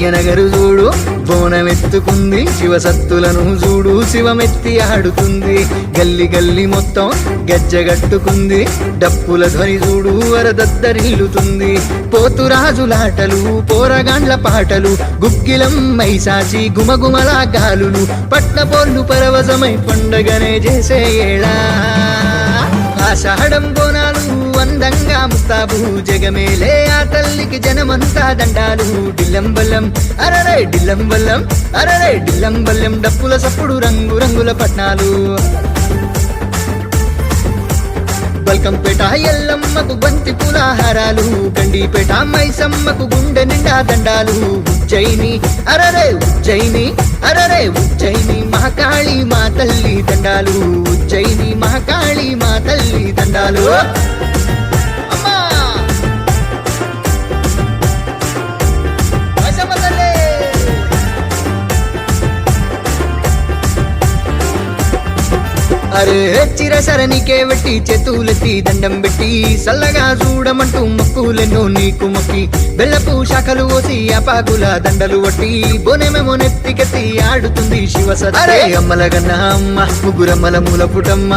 భాగ్యనగరు చూడు బోనమెత్తుకుంది శివసత్తులను చూడు శివమెత్తి ఆడుతుంది. గల్లి గల్లి మొత్తం గజ్జగట్టుకుంది డప్పుల ధ్వని చూడు వరదద్దరిల్లుతుంది. పోతురాజులాటలు పోరగాండ్ల పాటలు గుగ్గిలం మైసాచి గుమగుమలా గాలులు పట్నపోళ్ళు పరవశమై పండగనే చేసే ఏడా ఆషాఢం బోనా అందంగా ముస్తాబు జగమేలే. ఆ తల్లికి జనమంతా దండాలు. డిల్లంబల్లం అరరే డిల్లంబల్లం అరరే డిల్లంబల్లం డప్పుల సప్పుడు రంగు రంగుల పట్నాలు. బల్కంపేట ఎల్లమ్మకు బంతి పులాహారాలు. కండిపేట మైసమ్మకు గుండె నిండా దండాలు. ఉజ్జయిని అరరే ఉజ్జయిని అరరే ఉజ్జయిని. మహాకాళి మా తల్లి దండాలు. ఉజ్జయిని మహాకాళి మా తల్లి దండాలు. అరే చిరసరనికే వెట్టి చేతులెత్తి దండం పెట్టి సల్లగా చూడమంటూ మొక్కులెన్నో నీకు మొక్కి బెల్లపు శాఖలు ఓసి అపాకుల దండలు వట్టి బోనెమెమో నెత్తికెత్తి ఆడుతుంది శివస అరే! అమ్మల గన్న అమ్మ ముగ్గురమ్మల మూల పుటమ్మ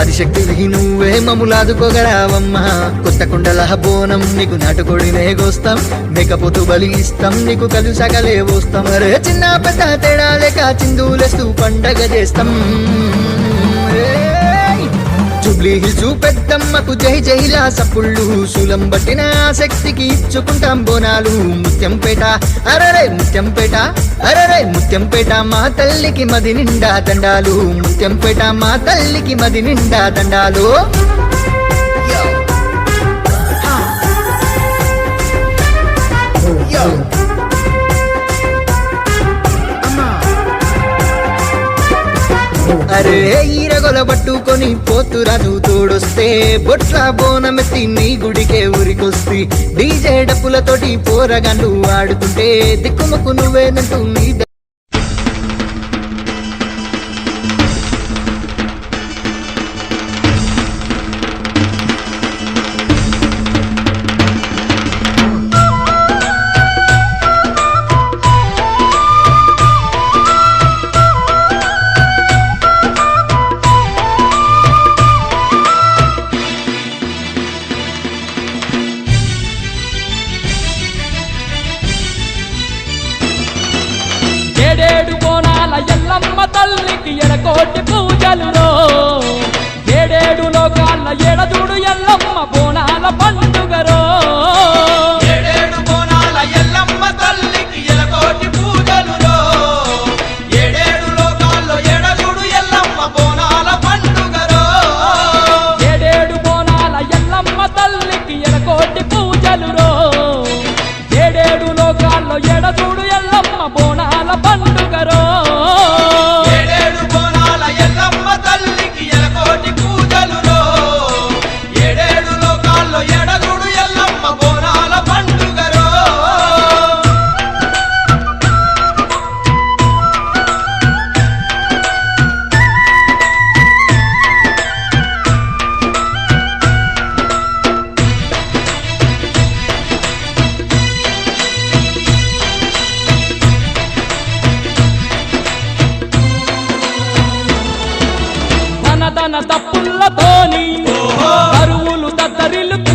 ఆదిశక్తి నువ్వే మమ్ములాదుకోగరావమ్మ కొత్త కుండల బోనం నీకు నాటుకోడినే గోస్తాం మేకపోతు బలి ఇస్తాం నీకు కలు సగలే పోస్తాం అరే! చిన్న పెద్ద తేడా లేక చిందులేస్తూ పండగ చేస్తాం. హిల్స్ పెద్దమ్మకు జై జైలా సప్పుళ్ళు శూలం బట్టిన శక్తికి ఇచ్చుకుంటాం బోనాలు. ముత్యంపేట అరరే ముత్యంపేట అరరే ముత్యంపేట మా తల్లికి మది నిండా దండాలు. ముత్యంపేట మా తల్లికి మది నిండా దండాలు. అరే ఈరగొల పట్టుకొని పోతురా నువ్వు తోడొస్తే. బొట్ల బోనమెత్తి నీ గుడికే ఉరికొస్తి డీజే డప్పులతోటి పోరగాళ్ళు ఆడుతుంటే దిక్కుముక్కు నువ్వేనంటూ నీ తల్లికి ఎడకోటి పూజలులో ఏడేడు లోకాల ఎడదుడు ఎల్లమ్మ బోనాల పుల్లతోని తప్పులతోని కరువులు దద్దరిల్లుతుంటే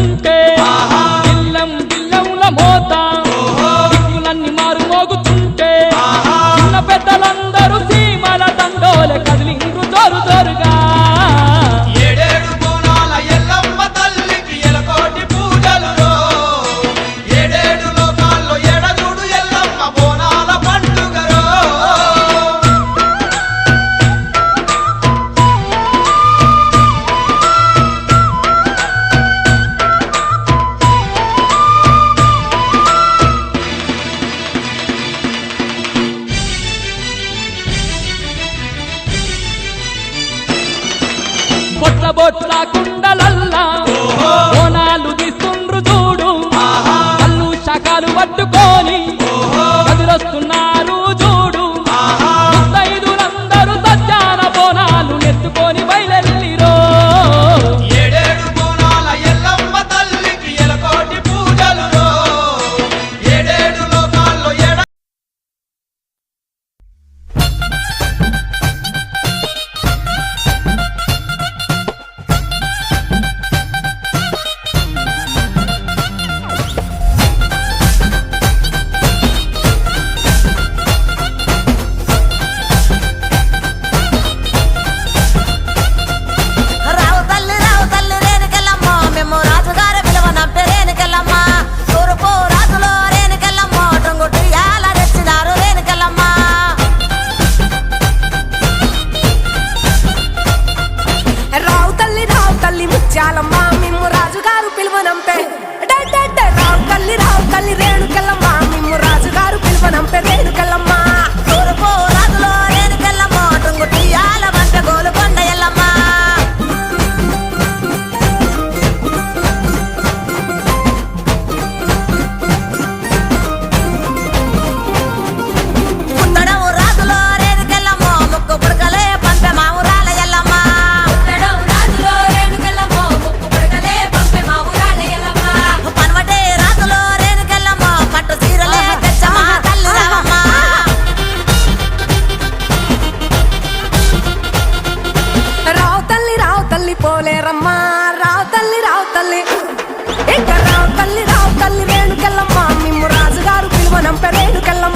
లేదు కల్లా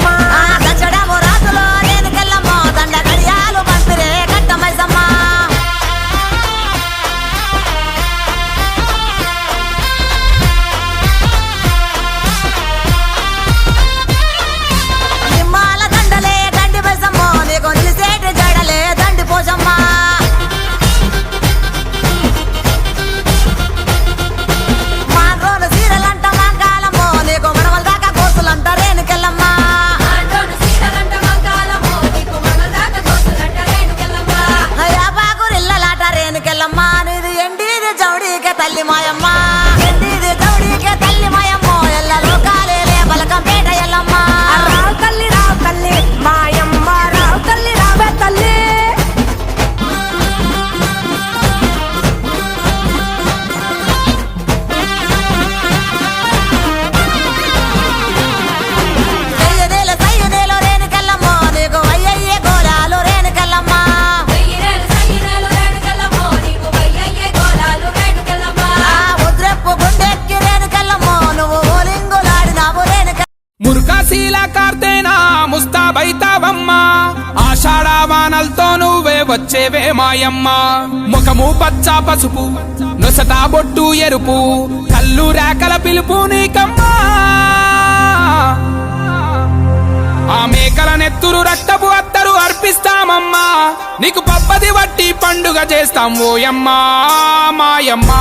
బైతావమ్మా ఆషాఢ వానల్తో నువ్వే వచ్చేవే మాయమ్మ. ముఖము పచ్చ పసుపు నొసట బొట్టు ఎరుపు కళ్ళు రేకల పిలుపు నీకమ్మా. ఆ మేకల నెత్తురు రక్తపు అత్తరు అర్పిస్తామమ్మా. నీకు పప్పది వట్టి పండుగ చేస్తాం ఓయమ్మా మాయమ్మా.